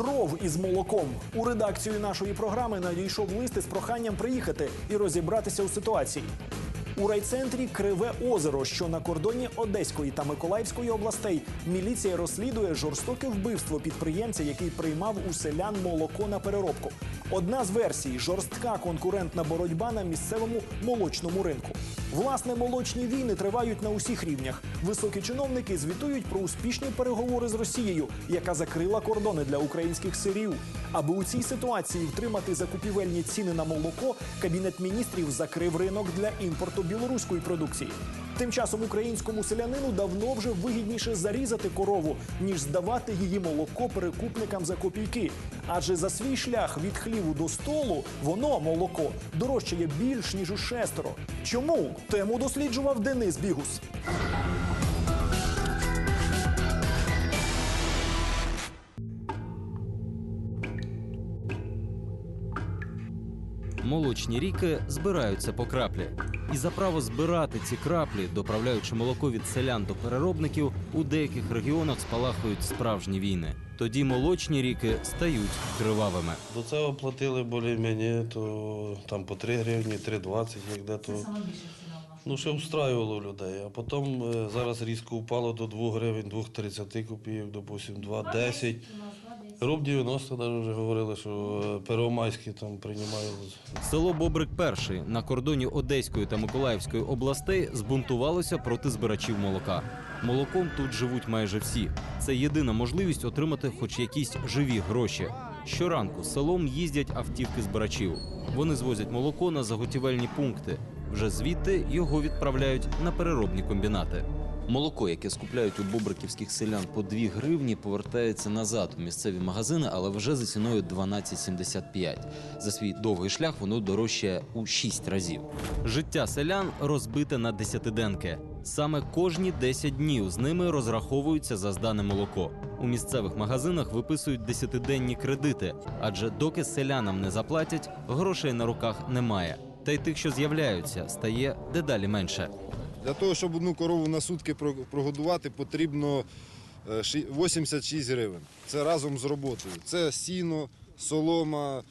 кров із молоком. У редакцію нашої програми надійшов лист із проханням приїхати і розібратися у ситуації. У райцентрі Криве озеро, що на кордоні Одеської та Миколаївської областей, міліція розслідує жорстоке вбивство підприємця, який приймав у селян молоко на переробку. Одна з версій жорстка конкурентна боротьба на місцевому молочному ринку. Власне, молочні війни тривають на усіх рівнях. Високі чиновники звітують про успішні переговори з Росією, яка закрила кордони для українських сирів. Аби у цій ситуації втримати закупівельні ціни на молоко, кабінет міністрів закрив ринок для імпорту білоруської продукції. Тим часом українському селянину давно вже вигідніше зарізати корову, ніж здавати її молоко перекупникам за копійки. Адже за свій шлях від хліву до столу воно молоко дорожчає більш ніж у шестеро. Чому тему досліджував Денис Бігус? Молочні ріки збираються по краплі. І за право збирати ці краплі, доправляючи молоко від селян до переробників, у деяких регіонах спалахують справжні війни. Тоді молочні ріки стають кривавими. До цього платили більш-менш, то там по 3 гривні, 3,20, як де то. Ну, що встраювало людей. А потім е, зараз різко упало до 2 гривень, 2,30 копійок, допустим, 2,10. Руб 90 навіть вже говорили, що е, первомайські там приймають. Село Бобрик Перший на кордоні Одеської та Миколаївської областей збунтувалося проти збирачів молока. Молоком тут живуть майже всі. Це єдина можливість отримати хоч якісь живі гроші. Щоранку селом їздять автівки збирачів. Вони звозять молоко на заготівельні пункти. Вже звідти його відправляють на переробні комбінати. Молоко, яке скупляють у бобриківських селян по 2 гривні, повертається назад у місцеві магазини, але вже за ціною 12,75. За свій довгий шлях воно дорожчає у 6 разів. Життя селян розбите на десятиденки. Саме кожні 10 днів з ними розраховуються за здане молоко. У місцевих магазинах виписують десятиденні кредити, адже доки селянам не заплатять, грошей на руках немає. Та й тих, що з'являються, стає дедалі менше. Для того, щоб одну корову на сутки прогодувати, потрібно е, 86 гривень. Це разом з роботою. Це сіно, солома,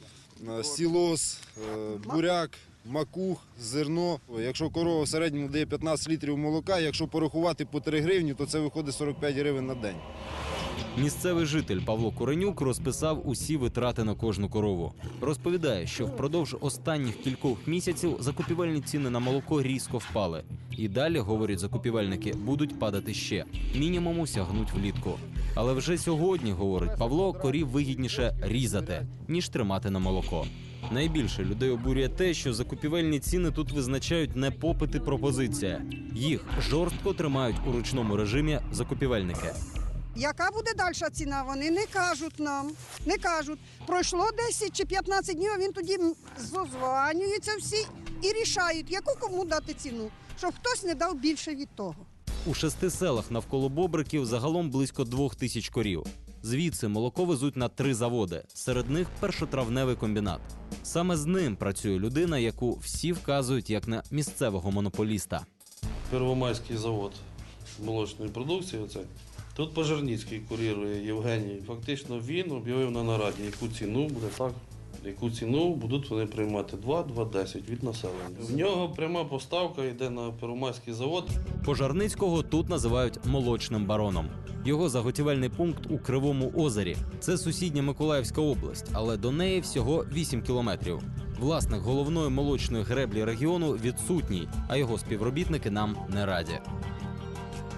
е, сілос, е, буряк, макух, зерно. Якщо корова в середньому дає 15 літрів молока, якщо порахувати по 3 гривні, то це виходить 45 гривень на день. Місцевий житель Павло Куренюк розписав усі витрати на кожну корову. Розповідає, що впродовж останніх кількох місяців закупівельні ціни на молоко різко впали. І далі, говорять закупівельники, будуть падати ще. Мінімуму сягнуть влітку. Але вже сьогодні, говорить Павло, корів вигідніше різати, ніж тримати на молоко. Найбільше людей обурює те, що закупівельні ціни тут визначають не попит і пропозиція. Їх жорстко тримають у ручному режимі закупівельники. Яка буде далі ціна? Вони не кажуть нам. Не кажуть. Пройшло 10 чи 15 днів, а він тоді зозванюються всі і рішають, яку кому дати ціну, щоб хтось не дав більше від того. У шести селах навколо Бобриків загалом близько двох тисяч корів. Звідси молоко везуть на три заводи. Серед них першотравневий комбінат. Саме з ним працює людина, яку всі вказують як на місцевого монополіста. Первомайський завод молочної продукції. Оце. Тут Пожарницький курірує Євгеній. Фактично він об'явив на нараді, яку ціну буде так. Яку ціну будуть вони приймати 2-2,10 від населення. В нього пряма поставка йде на Первомайський завод. Пожарницького тут називають молочним бароном. Його заготівельний пункт у Кривому озері. Це сусідня Миколаївська область, але до неї всього 8 кілометрів. Власник головної молочної греблі регіону відсутній, а його співробітники нам не раді.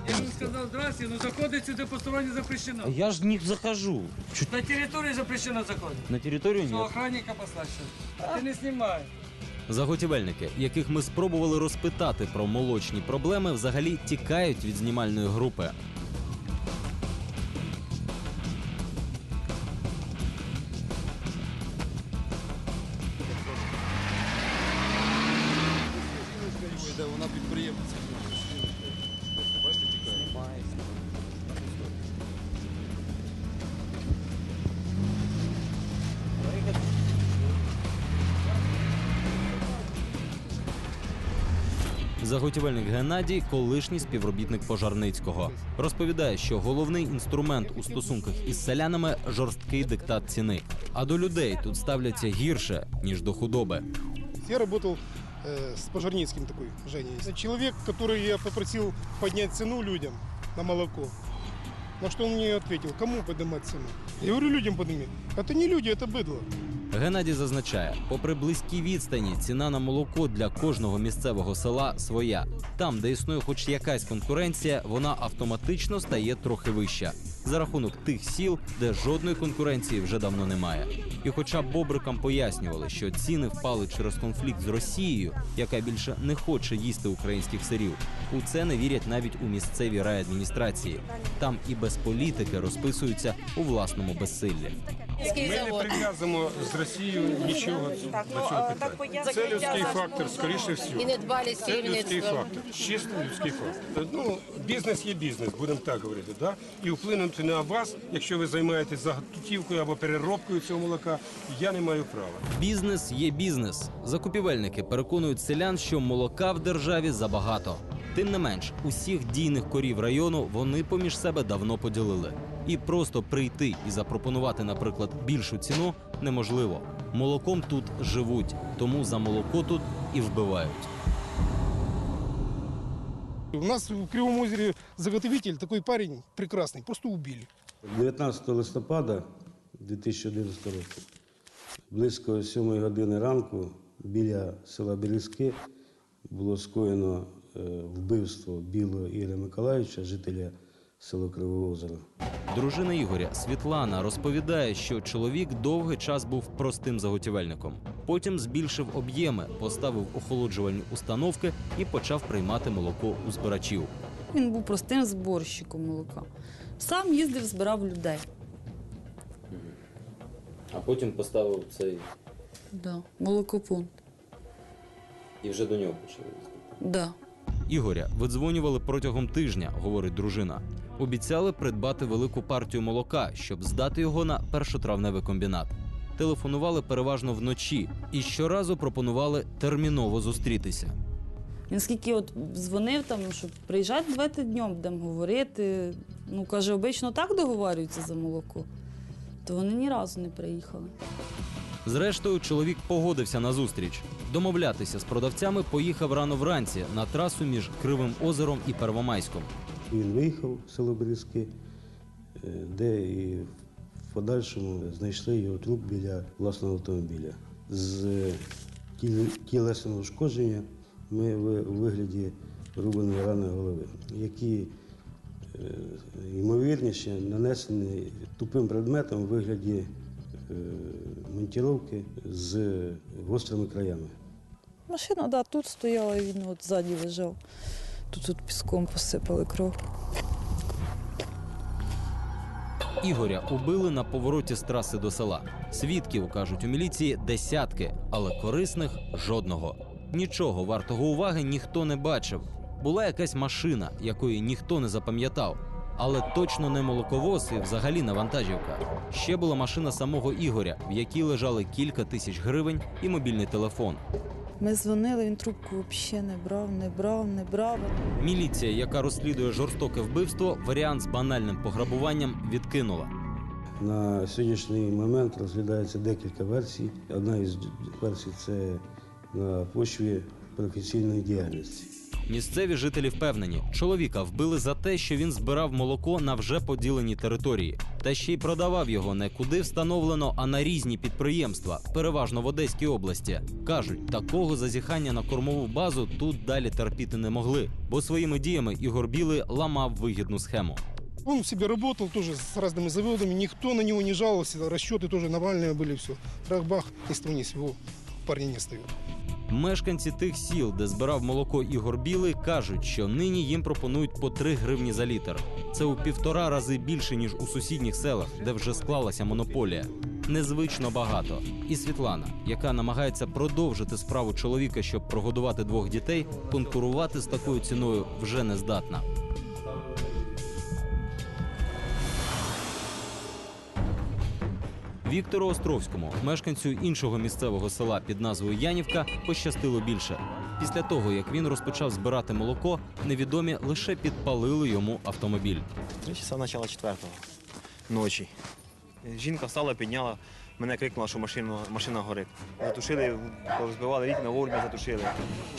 Я вам сказав, здрасте, ну заходить сюди посторонне запрещено. Я ж не захожу. На території запрещено заходить. На територію Что охранника послаще. Ти не знімай. Заготівельники, яких ми спробували розпитати про молочні проблеми, взагалі тікають від знімальної групи. Заготівельник Геннадій, колишній співробітник Пожарницького, розповідає, що головний інструмент у стосунках із селянами жорсткий диктат ціни. А до людей тут ставляться гірше ніж до худоби. Я работал э, с Пожарницким такой, Женя есть. Человек, который я попросил поднять цену людям на молоко. На что он мне ответил, кому поднимать цену? Я говорю, людям подними. Это не люди, это быдло. Геннадій зазначає, попри близькі відстані, ціна на молоко для кожного місцевого села своя. Там, де існує хоч якась конкуренція, вона автоматично стає трохи вища за рахунок тих сіл, де жодної конкуренції вже давно немає. І хоча бобрикам пояснювали, що ціни впали через конфлікт з Росією, яка більше не хоче їсти українських сирів, у це не вірять навіть у місцевій райадміністрації. Там і без політики розписуються у власному безсиллі. Ми не прив'язуємо з Росією нічого Так, до ну, цього питання. Це людський фактор, скоріше всього. Це людський фактор, чисто людський фактор. Ну, бізнес є бізнес, будемо так говорити. Да? І вплинути на вас, якщо ви займаєтесь заготівкою або переробкою цього молока, я не маю права. Бізнес є бізнес. Закупівельники переконують селян, що молока в державі забагато. Тим не менш, усіх дійних корів району вони поміж себе давно поділили. І просто прийти і запропонувати, наприклад, більшу ціну неможливо. Молоком тут живуть, тому за молоко тут і вбивають. У нас в Кривом озере заготовитель, такой парень прекрасный, просто убили. 19 листопада 2011 року, близько 7 години ранку, біля села Березки було скоєно е, вбивство білого Ігоря Миколаївича, жителя села Кривого Озера. Дружина Ігоря Світлана розповідає, що чоловік довгий час був простим заготівельником. Потім збільшив об'єми, поставив охолоджувальні установки і почав приймати молоко у збирачів. Він був простим зборщиком молока. Сам їздив, збирав людей. А потім поставив цей Да. Молокопункт. і вже до нього почали. Да. Ігоря видзвонювали протягом тижня, говорить дружина. Обіцяли придбати велику партію молока, щоб здати його на першотравневий комбінат. Телефонували переважно вночі і щоразу пропонували терміново зустрітися. Він скільки от дзвонив там, що приїжджати давайте днем, будемо говорити. Ну, каже, обично так договорюються за молоко. То вони ні разу не приїхали. Зрештою, чоловік погодився на зустріч. Домовлятися з продавцями поїхав рано вранці на трасу між Кривим озером і Первомайськом. Він виїхав в село Березки, е, де і в подальшому знайшли його труп біля власного автомобіля. З тіл- тілесного ушкодження ми в вигляді рубаної рани голови, які е, ймовірніше нанесені тупим предметом у вигляді е, монтіровки з гострими краями. Машина, да, тут стояла, і він от ззаді лежав. Тут, тут піском посипали кров. Ігоря убили на повороті з траси до села. Свідків кажуть у міліції десятки, але корисних жодного. Нічого вартого уваги ніхто не бачив. Була якась машина, якої ніхто не запам'ятав. Але точно не молоковоз і взагалі не вантажівка. Ще була машина самого Ігоря, в якій лежали кілька тисяч гривень і мобільний телефон. Ми дзвонили, він трубку взагалі не брав, не брав, не брав. Міліція, яка розслідує жорстоке вбивство, варіант з банальним пограбуванням відкинула. На сьогоднішній момент розглядається декілька версій. Одна із версій це на почві професійної діяльності. Місцеві жителі впевнені, чоловіка вбили за те, що він збирав молоко на вже поділеній території, та ще й продавав його не куди встановлено, а на різні підприємства, переважно в Одеській області. кажуть, такого зазіхання на кормову базу тут далі терпіти не могли, бо своїми діями Ігор Білий ламав вигідну схему. Он в себе работал тоже с разными заводами, никто на него не жаловался, расчеты тоже нормальные были, все. Трах-бах, ни с того ни с сего, парня не стою. Мешканці тих сіл, де збирав молоко Ігор Білий, кажуть, що нині їм пропонують по 3 гривні за літр. Це у півтора рази більше ніж у сусідніх селах, де вже склалася монополія. Незвично багато. І Світлана, яка намагається продовжити справу чоловіка, щоб прогодувати двох дітей, конкурувати з такою ціною вже не здатна. Віктору Островському, мешканцю іншого місцевого села під назвою Янівка, пощастило більше. Після того, як він розпочав збирати молоко, невідомі лише підпалили йому автомобіль. Три часа почала четвертого ночі. Жінка встала, підняла, мене крикнула, що машина, машина горить. Затушили, розбивали вікна, вовремя затушили.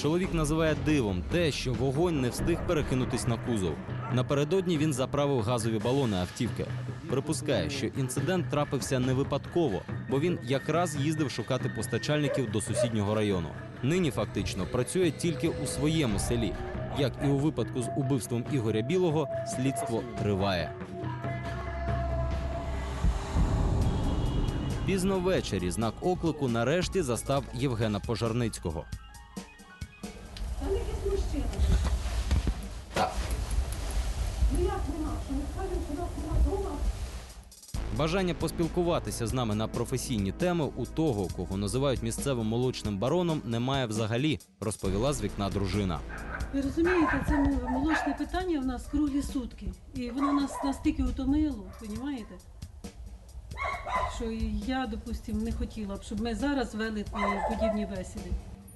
Чоловік називає дивом те, що вогонь не встиг перекинутись на кузов. Напередодні він заправив газові балони автівки. Припускає, що інцидент трапився не випадково, бо він якраз їздив шукати постачальників до сусіднього району. Нині фактично працює тільки у своєму селі. Як і у випадку з убивством Ігоря Білого, слідство триває. Пізно ввечері знак оклику нарешті застав Євгена Пожарницького. Бажання поспілкуватися з нами на професійні теми у того, кого називають місцевим молочним бароном, немає взагалі, розповіла з вікна дружина. Ви розумієте, це молочне питання в нас круглі сутки. І воно нас настільки утомило, розумієте? Що я, допустимо, не хотіла б, щоб ми зараз вели е, подібні бесіди.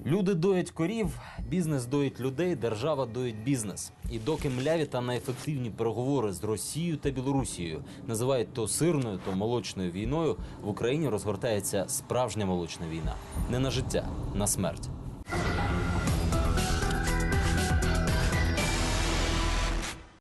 Люди доять корів, бізнес доїть людей, держава доїть бізнес. І доки мляві та неефективні переговори з Росією та Білорусією називають то сирною, то молочною війною, в Україні розгортається справжня молочна війна не на життя, на смерть.